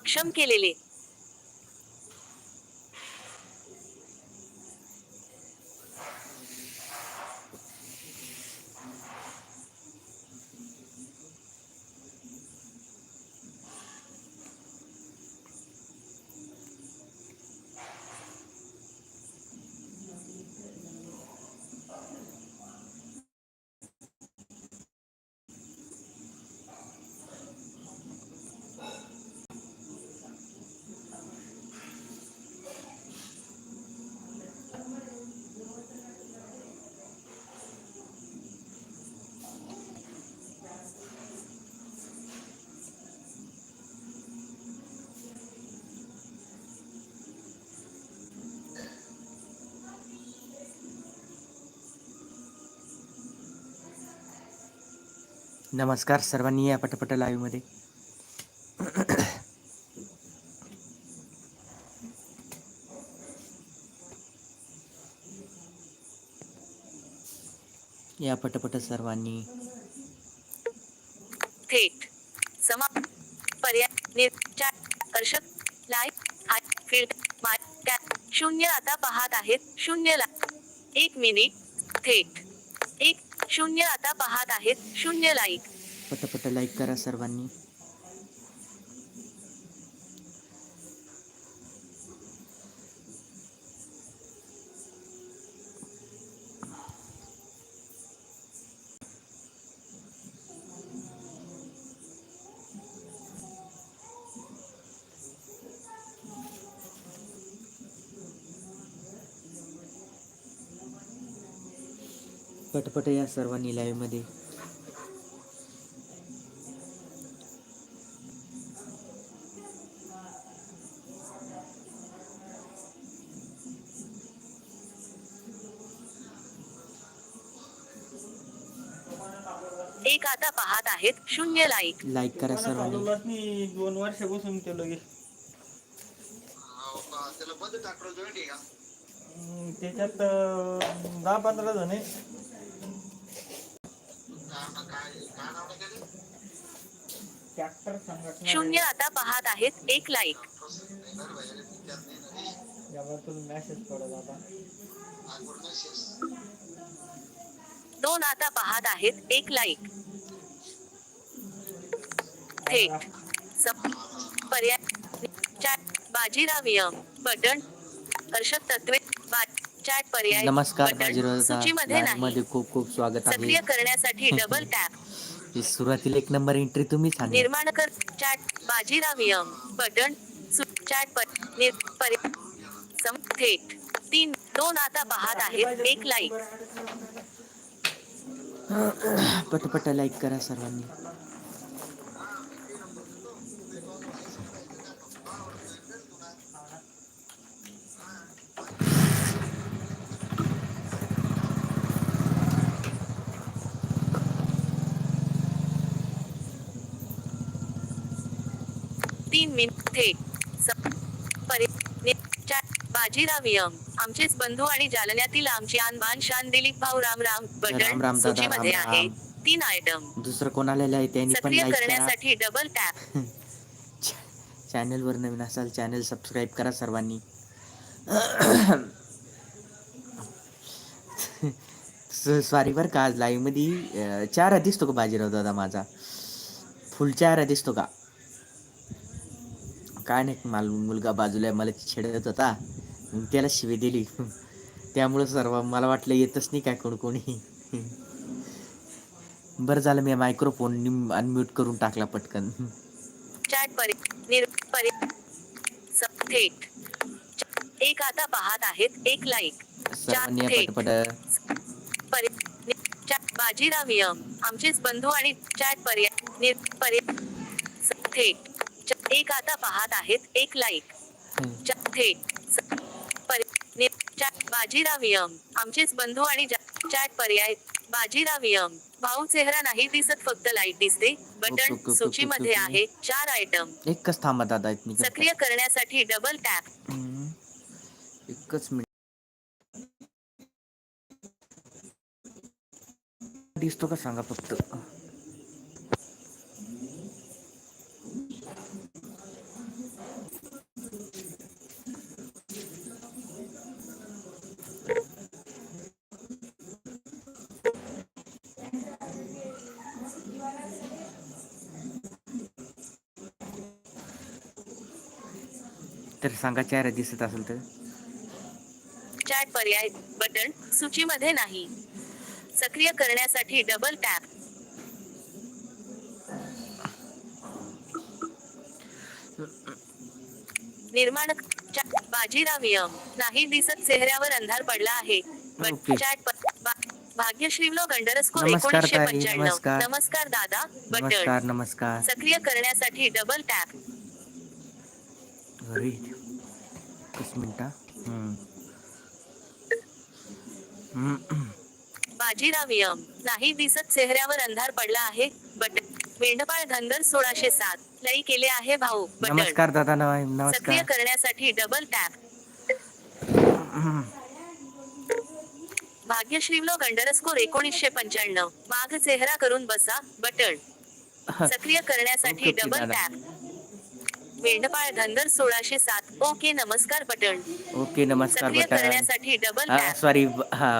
अक्षम केलेले. नमस्कार सर्वांनी या पटपट लाईव्हमध्ये या पटपट सर्वांनी. थेट समा पर्याय निर चॅट कर्षक लाईव्ह हाय फील्ड माय शून्य आता पाहत आहेत. शून्य ला एक मिनिट थेट. शून्य आता पाहत आहेत. शून्य लाईक पटपट लाईक करा सर्वांनी. पटपट या सर्वांनी लाईव्हमध्ये. एक आता पाहत आहेत शून्य लाईक लाईक करा सर्वांनी. नाही दोन वर्षापासून हो का? त्याला बंद टाकलं जॉईंट आहे का? अं, त्याच्यात दहा पंधरा जण आहे शून्य आता पाहत आहेत एक लाईक मेसेज पडत आता. दोन आता पाहत आहेत एक लाईक थेट पर्याय चॅट बाजीराव यम बटन कर्षक तत्वे चॅट पर्याय नमस्कारमध्ये खूप खूप स्वागत आहे. सक्रिय करण्यासाठी डबल टॅप सुरुवातीला एक नंबर एंट्री तुम्ही निर्माण कर चॅट बाजीराव यम बटन चॅट पर थेट. तीन दोन आता पाहत आहेत. एक लाईक पटपट लाईक करा सर्वांनी. तीन मिनिट थेट बाजीराव यम आमचेच बंधू आणि जालन्यातील आमची आणबान शान दिलीप भाऊ राम राम राम बटन सूचीमध्ये आहे. तीन आयटम दुसरं कोण आलेलं आहे? त्यांनी पण सक्रिय करण्यासाठी डबल टॅप चॅनलवर नवीन असाल चॅनल सबस्क्राईब करा सर्वांनी. सॉरी बरं का आज लाईव्हमध्ये अं, चेहरा दिसतो का बाजीराव दादा माझा? फुल चेहरा दिसतो का? काय नाही मला मुलगा बाजूला मला छेडत होता. मग त्याला शिवी दिली. त्यामुळे सर्व मला वाटलं येतच नाही काय कोण कोणी. बरं झालं मी मायक्रोफोन अनम्यूट करून टाकला पटकन. एक आता पाहत आहेत एक लाईक बाजीराव आमचेच बंधू आणि चॅट पर्याय थेट एक आता पाहत आहेत एक लाईक बाजीराव यम आमचेच बंधू आणि चॅट पर्याय बाजीराव यम भाऊ चेहरा नाही दिसत फक्त लाइट दिसते. बटन सूचीमध्ये. आहे चार आयटम एकच थांबा दादा सक्रिय करण्यासाठी डबल टॅप. एकच मिनिट. दिसतो का सांगा फक्त? सांगा चेहरा दिसत असेल तर? चॅट पर्याय बटन सूचीमध्ये नाही. सक्रिय करण्यासाठी डबल टॅप निर्माण बाजीराव यम नाही दिसत चेहऱ्यावर अंधार पडला आहे. चॅट भाग्यश्री व्लॉग अंडरस्कोर नमस्कार एकोणीसशे ताई, पंच्याण्णव. नमस्कार. नमस्कार दादा बटन. नमस्कार नमस्कार. सक्रिय करण्यासाठी डबल टॅप अरे. एक मिनिट. बाजीराव यम. नाही दिसत चेहऱ्यावर अंधार पडला आहे बटन मेंढपाळ धनगर सोळाशे सात. लई केले आहे भाऊ नमस्कार दादा नम- सक्रिय नमस्कार करण्यासाठी डबल टॅप हम्म. भाग्यश्री व्लॉग अंडरस्कोर एकोणीसशे पंच्याण्णव. माग चेहरा करून बसा बटन. सक्रिय करण्यासाठी डबल. टॅप मेंढपाळ धनगर सोळाशे सात. ओके नमस्कार बटन ओके नमस्कार सक्रिय बटा करण्यासाठी डबल हा टॅप सॉरी हा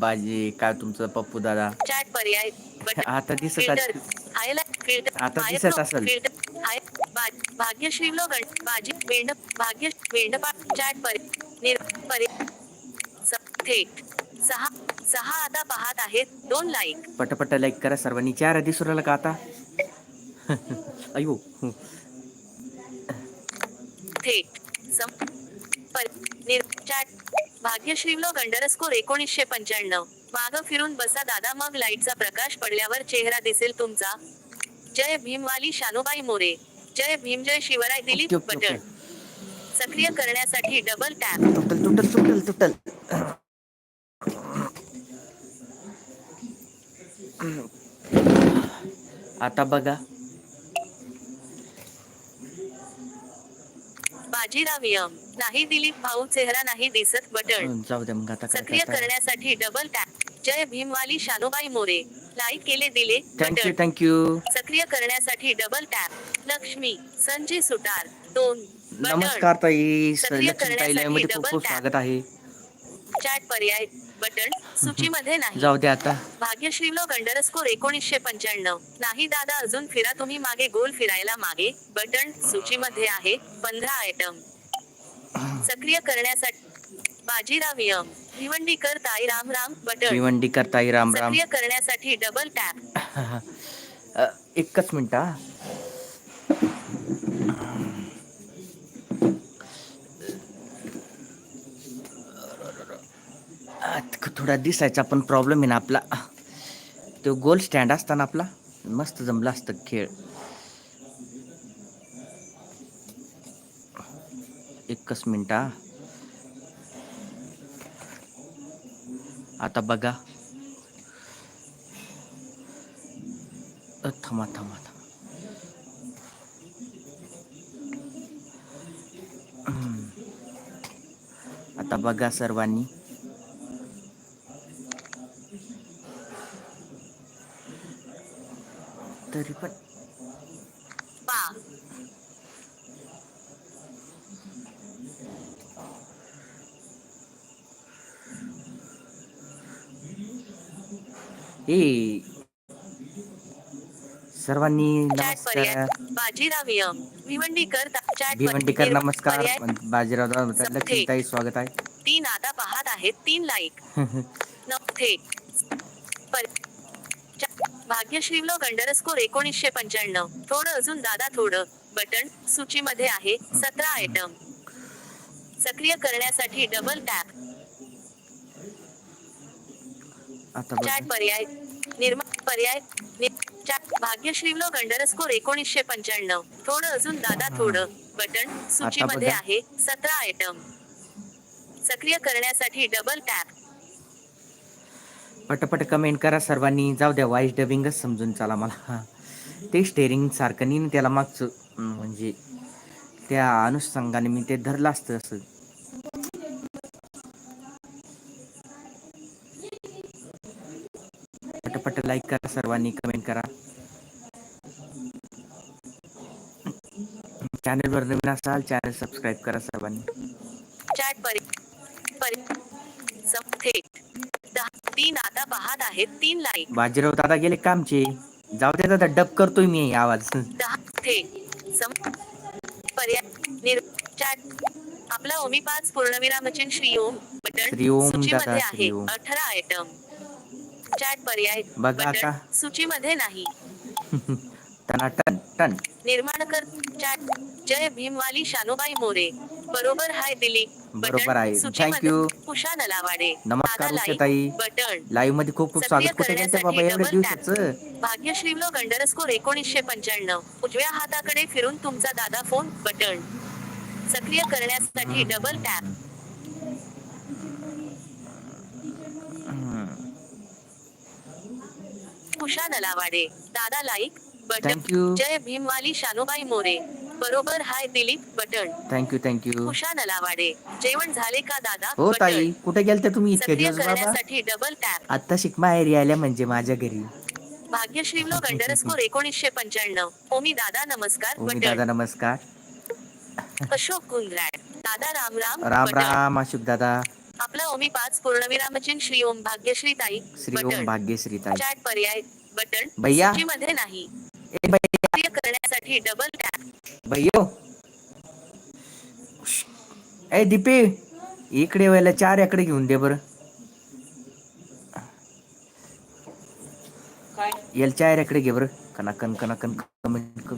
बाजी काय तुमचं पप्पू दादा? चॅट पर्याय बटन. आता दिसत फिल्टर असेल. हायलाइट फिल्टर आता हाय- दिसत असेल. फिल्टर हाय बा- भाग्यश्री व्लॉग अं- बाजी मेंढ भाग्य मेंढपाळ चॅट पर्याय. निर स- थेट. सहा सहा आता पाहत आहेत. दोन लाईक पटपट लाईक करा सर्वांनी. चेहरा दिसू राहिला का आता? अयो थेट सम पर निर चॅट भाग्यश्री व्लॉग अंडरस्कोर एकोणीसशे पंच्याण्णव. माग फिरून बसा दादा मग लाईटचा प्रकाश पडल्यावर चेहरा दिसेल तुमचा. जय भीमवाली शानुबाई मोरे. जय भीम जय शिवराय दिलीप बटन. सक्रिय करण्यासाठी डबल टॅप तुटल तुटल तुटल तुटल आता बघा. बाजीराव यम नाही दिलीप भाऊ चेहरा नाही दिसत बटन जाऊ द्या मग आता काय सक्रिय करण्यासाठी डबल टॅप जय भीमवाली शानुबाई मोरे. लाईक केले दिले thank you button thank you सक्रिय करण्यासाठी डबल टॅप लक्ष्मी संजय सुतार दोन बटन नमस्कार ताई सक्रिय करण्यासाठी मध्ये खूप double खूप tap. स्वागत आहे. चॅट पर्याय बटन सूचीमध्ये नाही. जाऊ द्या आता. भाग्यश्री व्लॉग अंडरस्कोर एकोणीसशे पंच्याण्णव. नाही दादा अजून फिरा तुम्ही मागे गोल फिरायला मागे. बटन सूचीमध्ये आहे पंधरा आयटम सक्रिय करण्यासाठी बाजीराव यम. भिवंडीकर ताई राम राम बटन. भिवंडीकर ताई राम राम. सक्रिय करण्यासाठी डबल टॅप अ, एकच मिनिट हा. थोडा दिसायचा पण प्रॉब्लेम आहे ना आपला. तो गोल स्टँड असताना आपला मस्त जमला असतं खेळ. एकच मिनिट आता बघा. थांबा थांबा थांबा. आता बघा सर्वांनी. तरी पण पा ए सर्वांनी चॅट पर्याय नमस्कार बाजीराव यम भिवंडीकर ता- चॅट पर- भिवंडीकर निर- नमस्कार. पर्याय बाजीराव दादा, सब लक्ष्मीताई स्वागत आहे. तीन आता पाहत आहेत तीन लाईक न थेट पर- चा- भाग्यश्री व्लॉग अंडरस्कोर एकोणीसशे पंच्याण्णव. थोडं अजून दादा थोडं. बटन सूचीमध्ये आहे सतरा आयटम सक्रिय करण्यासाठी डबल टॅप चॅट पर्याय निर्माण पर्याय भाग्यश्री व्लॉग अंडरस्कोर एकोणीसशे पंच्याण्णव. थोडं अजून दादा थोडं. बटन सूचीमध्ये. आहे सतरा आयटम सक्रिय करण्यासाठी डबल टॅप पटपट कमेंट करा सर्वांनी. जाऊ द्या वाईस डबिंगच समजून चला मला. ते स्टेरिंग सारखं नाही ना त्याला मागचं म्हणजे त्या अनुषंगाने मी ते धरलं असतं असं. पटपट लाईक करा सर्वांनी कमेंट करा. चॅनलवर नवीन असाल चॅनल सबस्क्राईब करा सर्वांनी चॅट परि परि सम थेट दहा तीन आता पाहत आहेत तीन लाईक बाजीराव दादा गेले कामचे जाऊ दे दादा डब करतोय मी आवाज. दहा थेट सम पर्याय निर चॅट आपला ओमी पाच पूर्णविरामचिन श्री ओम बटन श्रीओम सूचीमध्ये दादा, आहे. श्रीओम. अठरा आयटम चॅट पर्याय बघा बटन आता. सूचीमध्ये नाही. टनाटन टन. निर्माणकर चॅट जय भीमवाली शानुबाई मोरे. बरोबर हाय दिलीप. बरोबर आहे. you. उषा नलावाडे नमस्कार उषाताई. लाईव्हमध्ये खूप खूप स्वागत. कुठे करण्यासाठी बाबा? एवढ्या. दिवसाचं. भाग्यश्री व्लॉग अंडरस्कोर एकोणीसशे पंच्याण्णव. उजव्या हाताकडे फिरून तुमचा दादा फोन बटन सक्रिय करण्यासाठी डबल टॅप उषा नलावाडे दादा लाईक बटन. जय भीमवाली शानुबाई मोरे. बरोबर hi Dilip button. Thank you thank you Usha Nalawade. जेवण झाले का दादा? हो ताई. कुठे गेलते तुम्ही इतके सक्रिय दिवस बाबा? करण्यासाठी डबल टॅप आता शिकमा एरिया आल्या म्हणजे माझ्या घरी. भाग्यश्री व्लॉग अंडरस्कोर एकोणीसशे पंच्याण्णव. ओमी दादा नमस्कार. ओमी बटन. दादा नमस्कार. अशोक गुंजराळ दादा राम राम राम. राम अशोक दादा. आपला ओमी पाच पूर्णविरामचिन श्री ओम भाग्यश्री ताई श्री ओम बटन. भाग्यश्री ताई. चॅट पर्याय बटन. भैया. सूचीमध्ये नाही. ए करण्यासाठी डबल टॅप भैयो ए दीपे इकडे व्हायला चार एकडे घेऊन दे बर. याला चार एकडे घे बर. कनाकन कनाकन कमेंट कर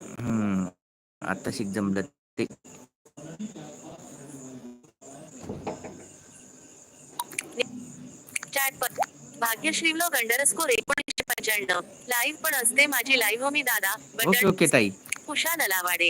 हम्म आता शिक जमलं ते. चॅट पर भाग्यश्री व्लॉग अंडरस्कोर एकोणीसशे पंच्याण्णव. लाईव्ह पण असते माझी. लाईव्ह ओमी दादा. ओके ओके ताई. उषा नलावाडे